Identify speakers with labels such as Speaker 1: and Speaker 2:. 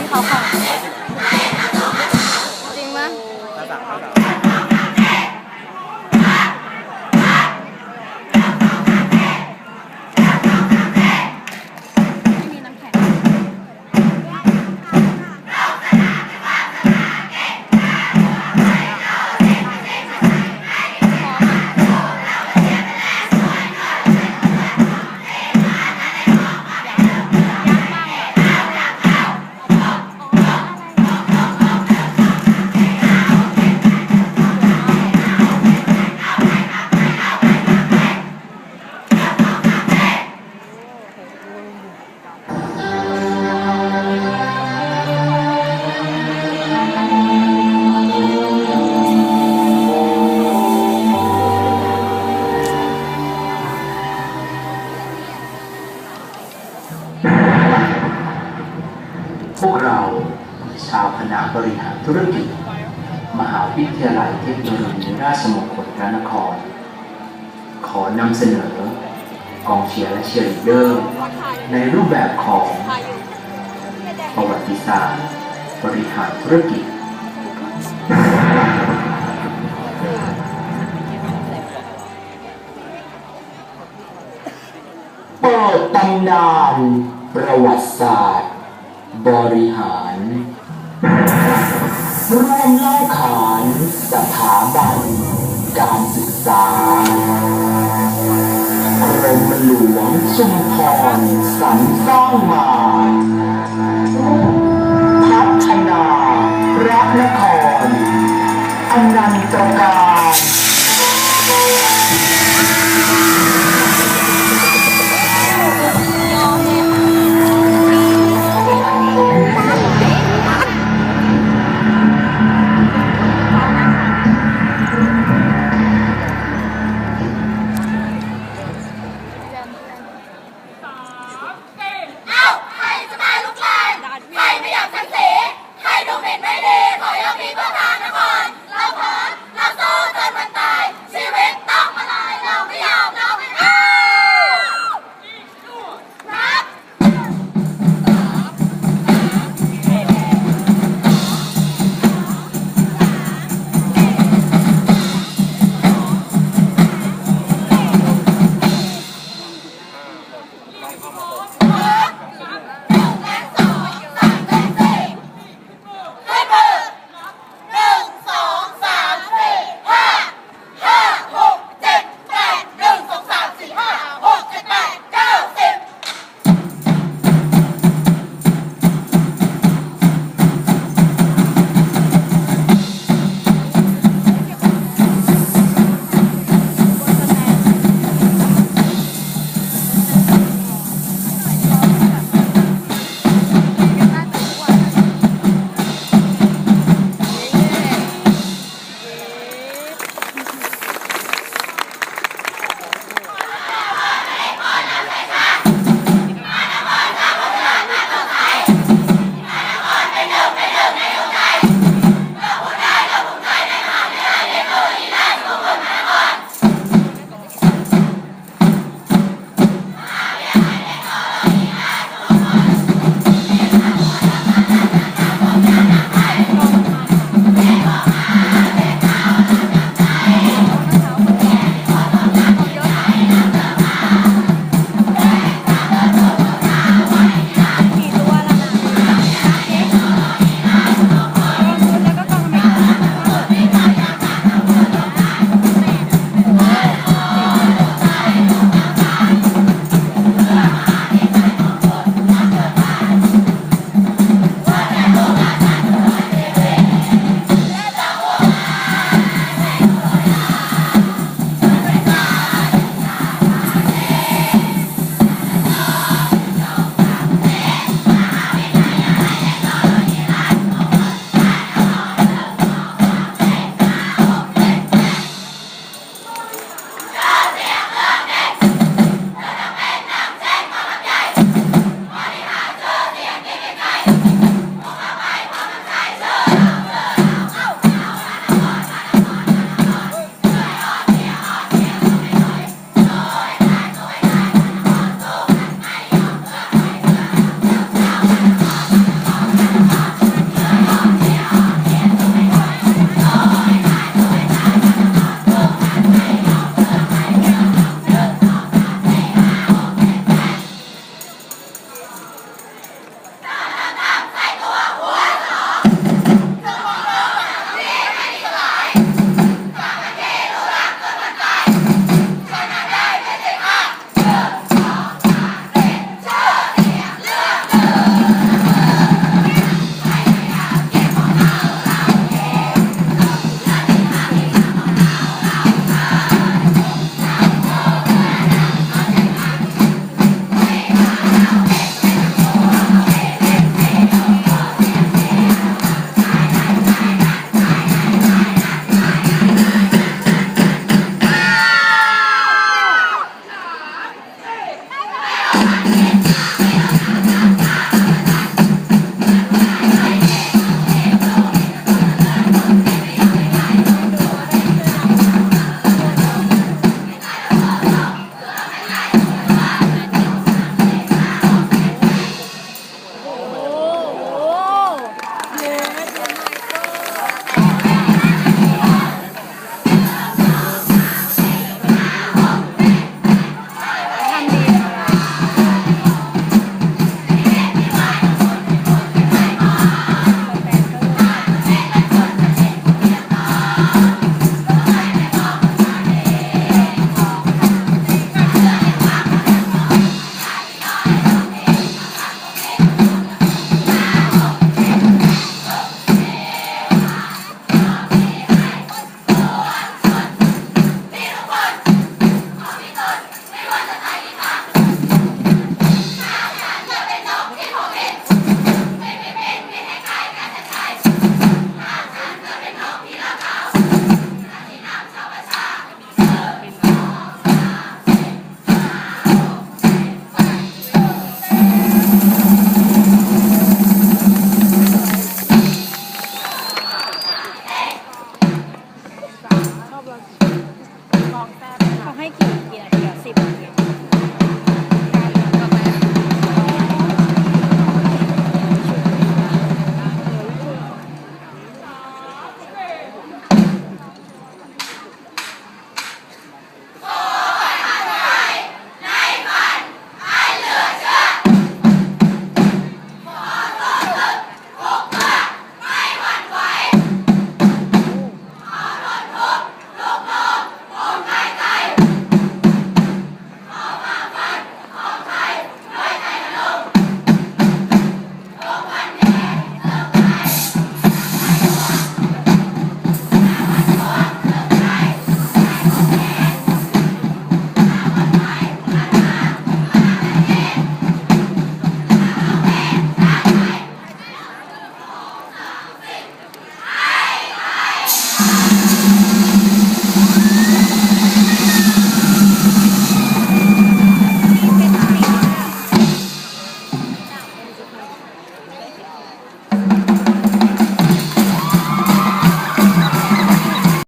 Speaker 1: 你好胖啊ำเสนอกองเชียร์และเชียร์ลีดเดอร์ในรูปแบบของประวัติศาสตร์บริหารธุรกิจเปิดตำนานประวัติศาสตร์ บริหารร่วมเล่าขานสถาบันการศึกษา
Speaker 2: 龙王正看神伤
Speaker 3: 啊！